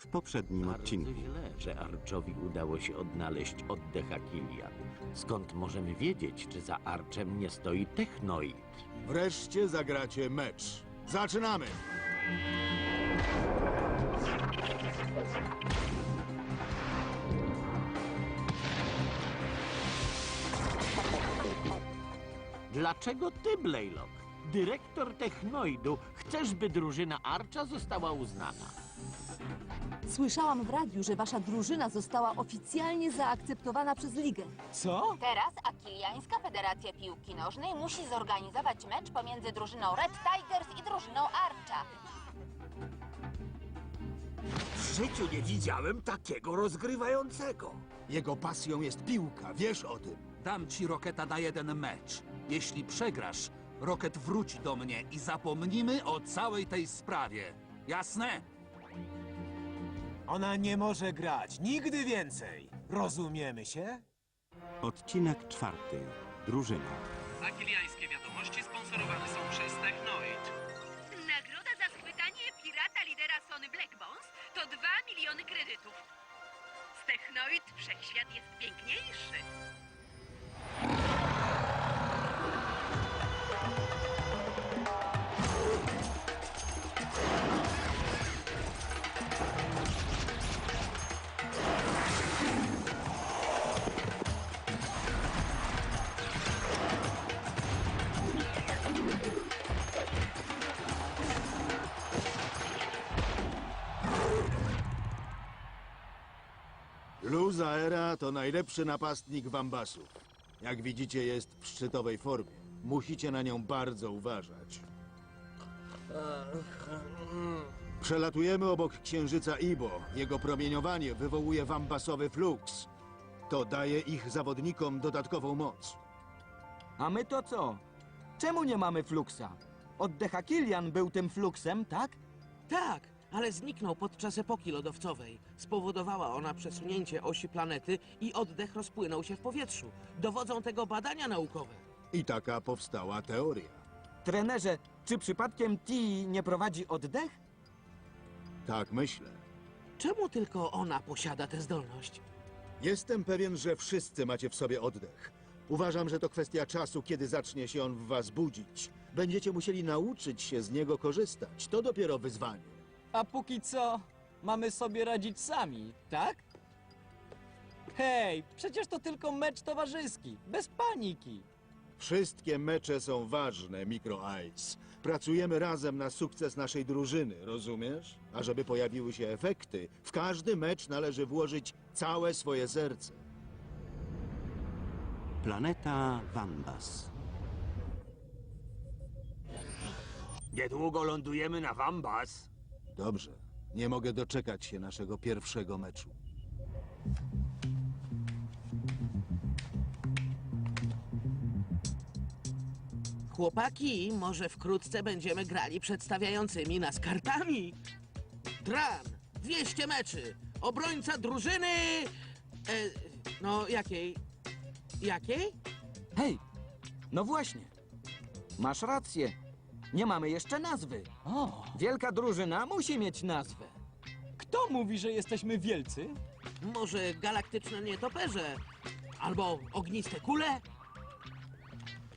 W poprzednim Bardzo odcinku źle, że Archowi udało się odnaleźć oddech Akilian. Skąd możemy wiedzieć, czy za Archem nie stoi Technoid? Wreszcie zagracie mecz. Zaczynamy! Dlaczego ty, Blaylock, dyrektor Technoidu, chcesz, by drużyna Archa została uznana? Słyszałam w radiu, że wasza drużyna została oficjalnie zaakceptowana przez ligę. Co? Teraz Akiliańska Federacja Piłki Nożnej musi zorganizować mecz pomiędzy drużyną Red Tigers i drużyną Archa. W życiu nie widziałem takiego rozgrywającego. Jego pasją jest piłka, wiesz o tym. Dam ci Roketa na jeden mecz. Jeśli przegrasz, Roket wróci do mnie i zapomnimy o całej tej sprawie. Jasne? Ona nie może grać. Nigdy więcej. Rozumiemy się? odcinek czwarty. Drużyna. Akiliańskie wiadomości sponsorowane są przez Technoid. Nagroda za schwytanie pirata lidera Sony Blackbones to 2 miliony kredytów. Z Technoid wszechświat jest piękniejszy. Luzaera to najlepszy napastnik Wambasów. Jak widzicie, jest w szczytowej formie. Musicie na nią bardzo uważać. Przelatujemy obok księżyca Ibo. Jego promieniowanie wywołuje wambasowy fluks. To daje ich zawodnikom dodatkową moc. A my to co? Czemu nie mamy fluksa? Oddech Akilian był tym fluksem, tak? Tak, ale zniknął podczas epoki lodowcowej. Spowodowała ona przesunięcie osi planety i oddech rozpłynął się w powietrzu. Dowodzą tego badania naukowe. I taka powstała teoria. Trenerze, czy przypadkiem T nie prowadzi oddech? Tak myślę. Czemu tylko ona posiada tę zdolność? Jestem pewien, że wszyscy macie w sobie oddech. Uważam, że to kwestia czasu, kiedy zacznie się on w was budzić. Będziecie musieli nauczyć się z niego korzystać. To dopiero wyzwanie. A póki co mamy sobie radzić sami, tak? Hej, przecież to tylko mecz towarzyski, bez paniki. Wszystkie mecze są ważne, Micro Ice. Pracujemy razem na sukces naszej drużyny, rozumiesz? A żeby pojawiły się efekty, w każdy mecz należy włożyć całe swoje serce. Planeta Wambas. Niedługo lądujemy na Wambas. Dobrze. Nie mogę doczekać się naszego pierwszego meczu. Chłopaki, może wkrótce będziemy grali przedstawiającymi nas kartami. Dran, 200 meczy, obrońca drużyny... E, no, jakiej? Jakiej? Hej, no właśnie. Masz rację. Nie mamy jeszcze nazwy. O, Wielka drużyna musi mieć nazwę. kto mówi, że jesteśmy wielcy? Może galaktyczne nietoperze? Albo ogniste kule?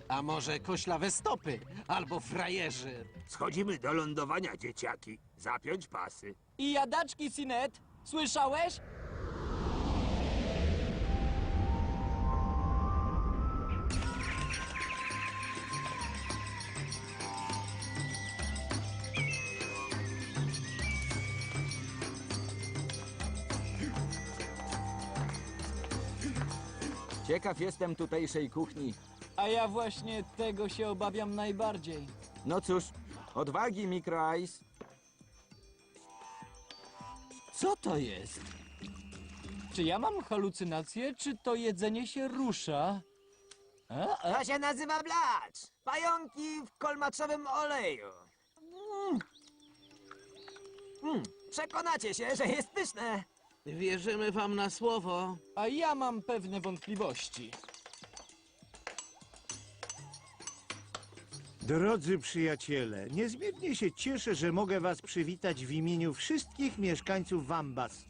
A może koślawe stopy, albo frajerzy. Schodzimy do lądowania, dzieciaki. Zapiąć pasy. I jadaczki, Sinet, słyszałeś? Ciekaw jestem tutejszej kuchni. A ja właśnie tego się obawiam najbardziej. No cóż, odwagi, Micro Ice. Co to jest? Czy ja mam halucynacje, czy to jedzenie się rusza? A, a, To się nazywa blacz. Pająki w kolmaczowym oleju. Mm. Mm. Przekonacie się, że jest pyszne. Wierzymy wam na słowo. a ja mam pewne wątpliwości. Drodzy przyjaciele, niezmiernie się cieszę, że mogę was przywitać w imieniu wszystkich mieszkańców Wambas.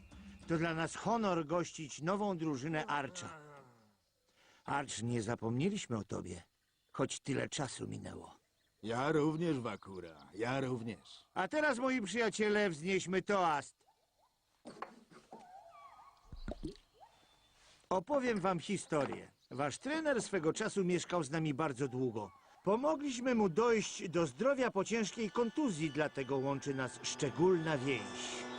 To dla nas honor gościć nową drużynę Archa. Arch, nie zapomnieliśmy o tobie, choć tyle czasu minęło. Ja również, Wakura, ja również. A teraz, moi przyjaciele, wznieśmy toast. Opowiem wam historię. Wasz trener swego czasu mieszkał z nami bardzo długo. Pomogliśmy mu dojść do zdrowia po ciężkiej kontuzji, dlatego łączy nas szczególna więź.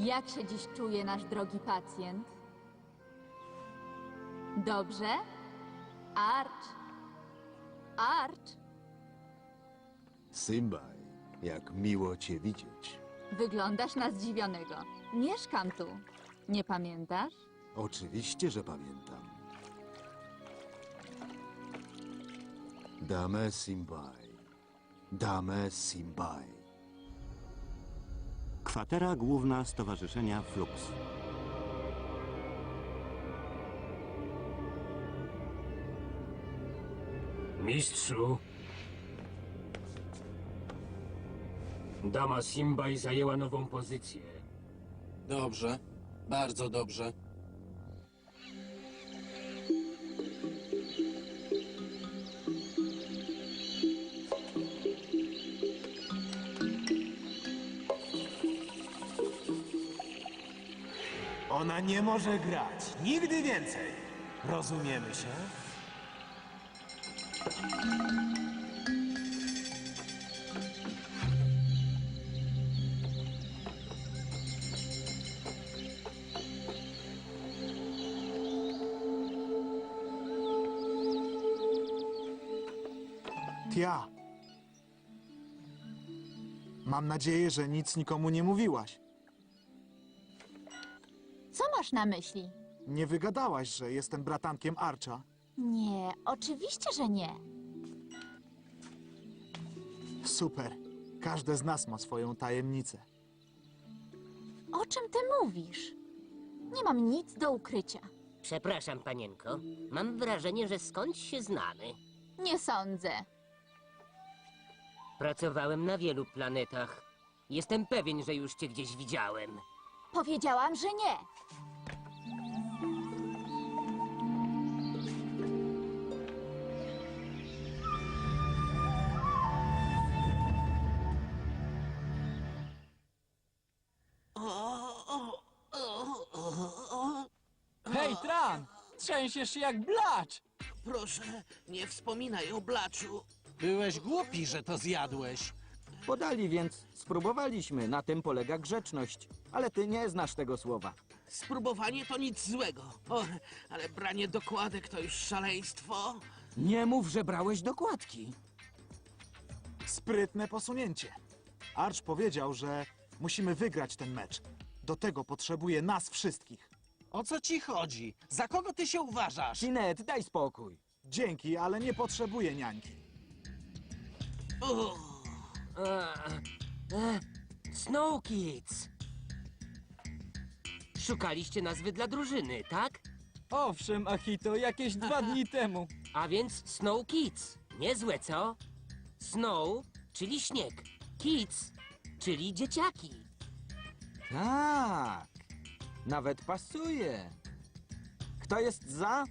Jak się dziś czuje nasz drogi pacjent? Dobrze? Arch? Arch? Symbaj, jak miło cię widzieć. Wyglądasz na zdziwionego. Mieszkam tu. Nie pamiętasz? Oczywiście, że pamiętam. Dame Simbaj. Dame Simbaj. Kwatera główna Stowarzyszenia Flux. Mistrzu. Dama Simbaj zajęła nową pozycję. Dobrze, bardzo dobrze. Może grać. Nigdy więcej. Rozumiemy się? Tia. Mam nadzieję, że nic nikomu nie mówiłaś. Masz na myśli? Nie wygadałaś, że jestem bratankiem Archa. Nie, oczywiście, że nie. Super. Każde z nas ma swoją tajemnicę. O czym ty mówisz? Nie mam nic do ukrycia. Przepraszam, panienko. Mam wrażenie, że skądś się znamy. Nie sądzę. Pracowałem na wielu planetach. Jestem pewien, że już cię gdzieś widziałem. Powiedziałam, że nie. Trzęsiesz się jak blacz! Proszę, nie wspominaj o blaczu. Byłeś głupi, że to zjadłeś. Podali, więc spróbowaliśmy. Na tym polega grzeczność. Ale ty nie znasz tego słowa. Spróbowanie to nic złego. O, ale branie dokładek to już szaleństwo. Nie mów, że brałeś dokładki. Sprytne posunięcie. Arch powiedział, że musimy wygrać ten mecz. Do tego potrzebuje nas wszystkich. O co ci chodzi? Za kogo ty się uważasz? Cinet, daj spokój. Dzięki, ale nie potrzebuję niańki. A, e, Snow Kids. Szukaliście nazwy dla drużyny, tak? Owszem, Achito, jakieś dwa dni temu. A więc Snow Kids. Niezłe, co? Snow, czyli śnieg. Kids, czyli dzieciaki. Tak. Nawet pasuje. Kto jest za?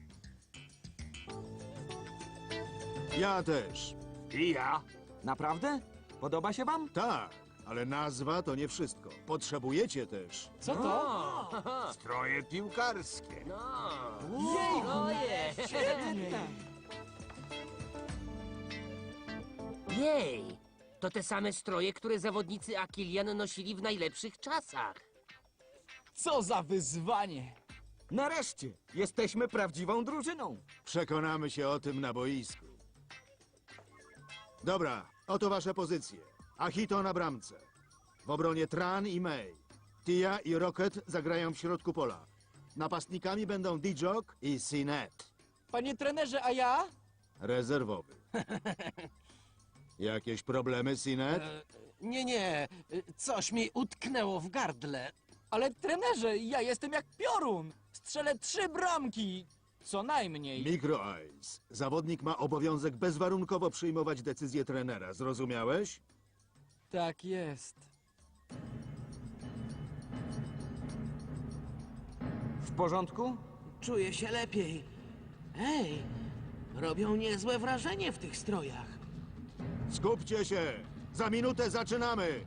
Ja też. I ja. Naprawdę? Podoba się wam? Tak, ale nazwa to nie wszystko. Potrzebujecie też. Co to? Stroje piłkarskie. No. Jej! Oje. Jej! To te same stroje, które zawodnicy Akilian nosili w najlepszych czasach. Co za wyzwanie! Nareszcie! Jesteśmy prawdziwą drużyną. Przekonamy się o tym na boisku. Dobra, oto wasze pozycje. Achito na bramce. W obronie Tran i May. Tia i Rocket zagrają w środku pola. Napastnikami będą Dijok i Sinet. Panie trenerze, a ja? Rezerwowy. Jakieś problemy, Sinet? Nie, nie, coś mi utknęło w gardle. Ale trenerze, ja jestem jak piorun. Strzelę trzy bramki. Co najmniej. Micro Eyes. Zawodnik ma obowiązek bezwarunkowo przyjmować decyzję trenera. Zrozumiałeś? Tak jest. W porządku? Czuję się lepiej. Ej, robią niezłe wrażenie w tych strojach. Skupcie się! Za minutę zaczynamy!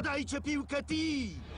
Podajcie piłkę Ti!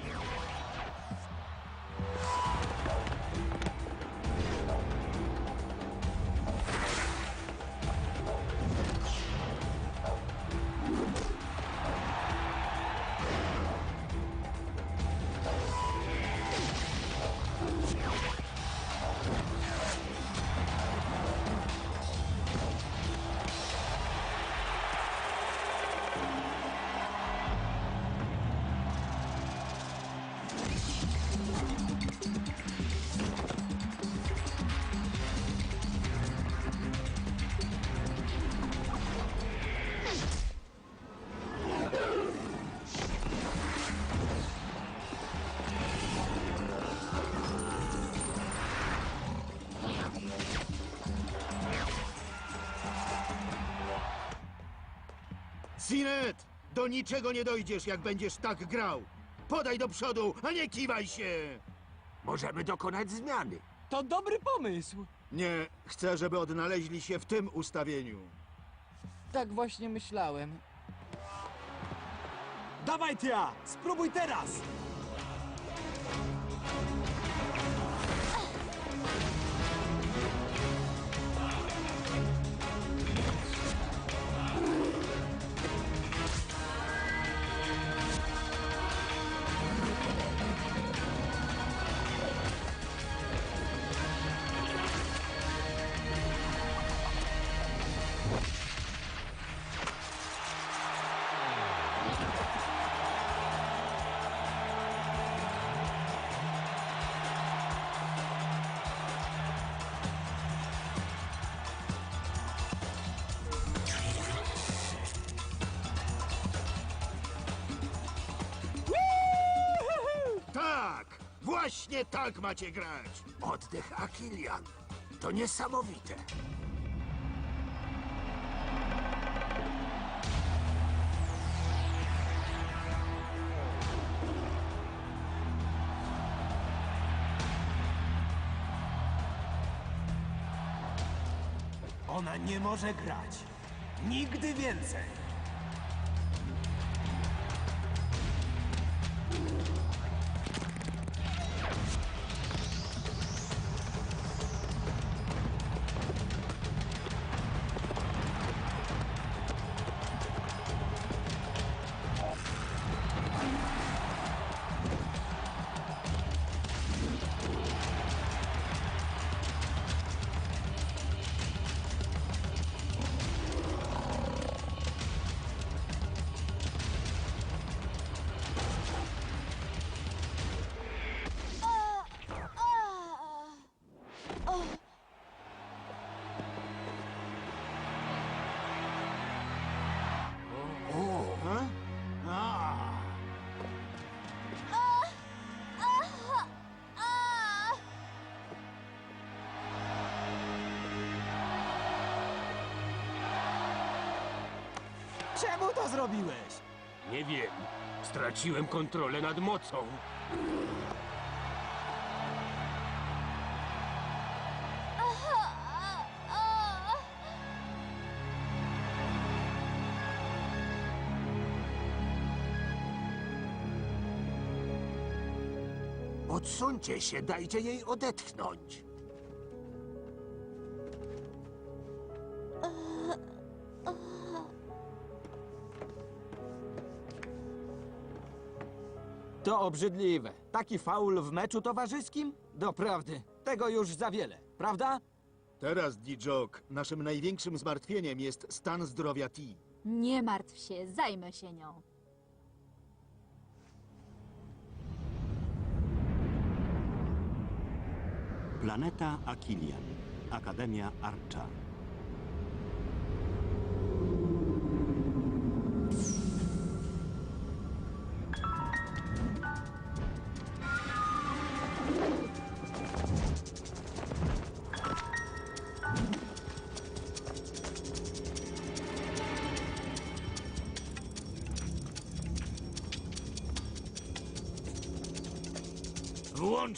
Sinet! Do niczego nie dojdziesz, jak będziesz tak grał. Podaj do przodu, a nie kiwaj się! Możemy dokonać zmiany. To dobry pomysł. Nie, chcę, żeby odnaleźli się w tym ustawieniu. Tak właśnie myślałem. Dawaj, Tia! Spróbuj teraz! Właśnie tak macie grać! Oddech Akilian. To niesamowite. Ona nie może grać. Nigdy więcej. Czemu to zrobiłeś? Nie wiem. Straciłem kontrolę nad mocą. Odsuńcie się, dajcie jej odetchnąć. Obrzydliwe. Taki faul w meczu towarzyskim? Doprawdy, tego już za wiele, prawda? Teraz, Dijok, naszym największym zmartwieniem jest stan zdrowia T. Nie martw się, zajmę się nią. Planeta Akilian. Akademia Archa.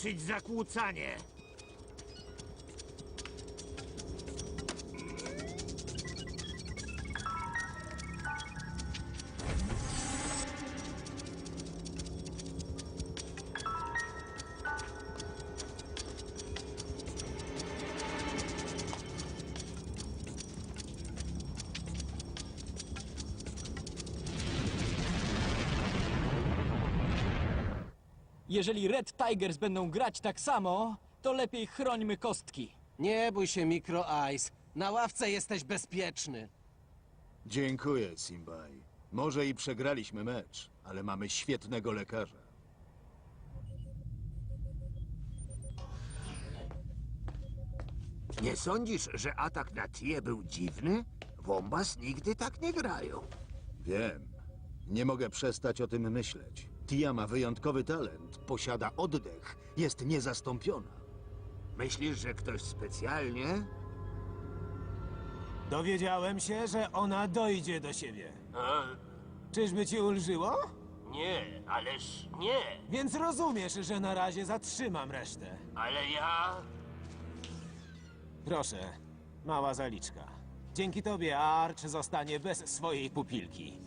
Włączyć zakłócanie. Jeżeli Red Tigers będą grać tak samo, to lepiej chrońmy kostki. Nie bój się, Micro Ice. Na ławce jesteś bezpieczny. Dziękuję, Simbaj. Może i przegraliśmy mecz, ale mamy świetnego lekarza. Nie sądzisz, że atak na Tie był dziwny? Wombas nigdy tak nie grają. Wiem. Nie mogę przestać o tym myśleć. Tia ma wyjątkowy talent, posiada oddech, jest niezastąpiona. Myślisz, że ktoś specjalnie? Dowiedziałem się, że ona dojdzie do siebie. A, Czyżby ci ulżyło? nie, ależ nie. Więc rozumiesz, że na razie zatrzymam resztę. Ale ja... Proszę, mała zaliczka. Dzięki tobie Arch zostanie bez swojej pupilki.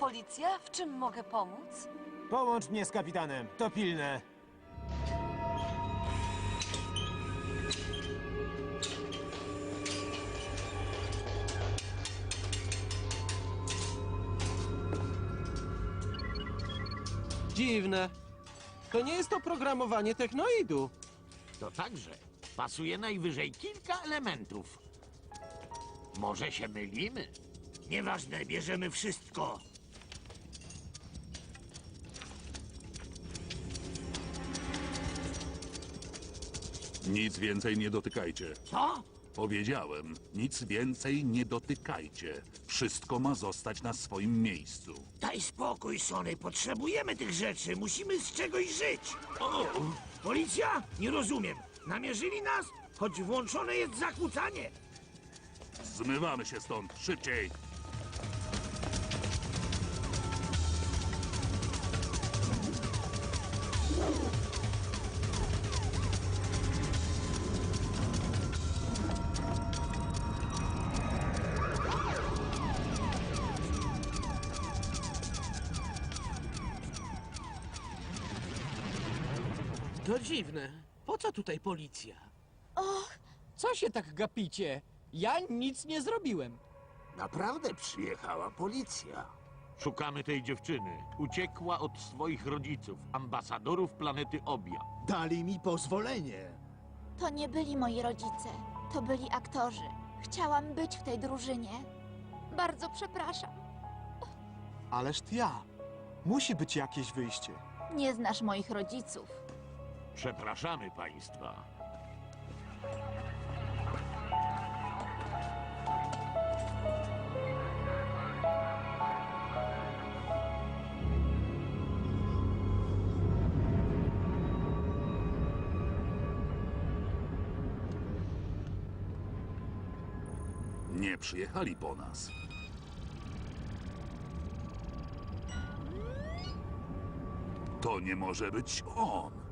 Policja? W czym mogę pomóc? Połącz mnie z kapitanem, to pilne. Dziwne. To nie jest oprogramowanie technoidu. To także pasuje najwyżej kilka elementów. Może się mylimy? Nieważne, bierzemy wszystko. Nic więcej nie dotykajcie. Co? Powiedziałem, nic więcej nie dotykajcie. Wszystko ma zostać na swoim miejscu. Daj spokój, Sony. Potrzebujemy tych rzeczy. Musimy z czegoś żyć. O, policja? Nie rozumiem. Namierzyli nas? Choć włączone jest zakłócanie. Zmywamy się stąd, szybciej! Dziwne. Po co tutaj policja? Och! Co się tak gapicie? Ja nic nie zrobiłem. Naprawdę przyjechała policja. Szukamy tej dziewczyny. Uciekła od swoich rodziców, ambasadorów planety Obia. Dali mi pozwolenie. To nie byli moi rodzice, to byli aktorzy. Chciałam być w tej drużynie. Bardzo przepraszam. Ależ ja. Musi być jakieś wyjście. Nie znasz moich rodziców. Przepraszamy państwa. Nie przyjechali po nas. To nie może być on.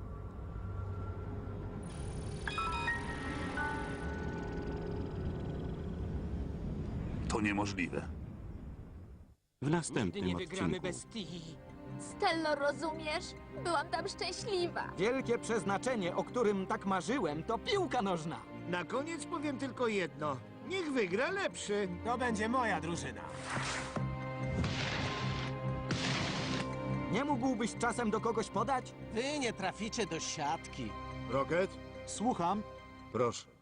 To niemożliwe. W Nigdy następnym nie wygramy odcinku. bez Tii. Stello, rozumiesz? Byłam tam szczęśliwa. Wielkie przeznaczenie, o którym tak marzyłem, to piłka nożna. Na koniec powiem tylko jedno. Niech wygra lepszy. To będzie moja drużyna. Nie mógłbyś czasem do kogoś podać? Wy nie traficie do siatki. Rocket? Słucham. Proszę.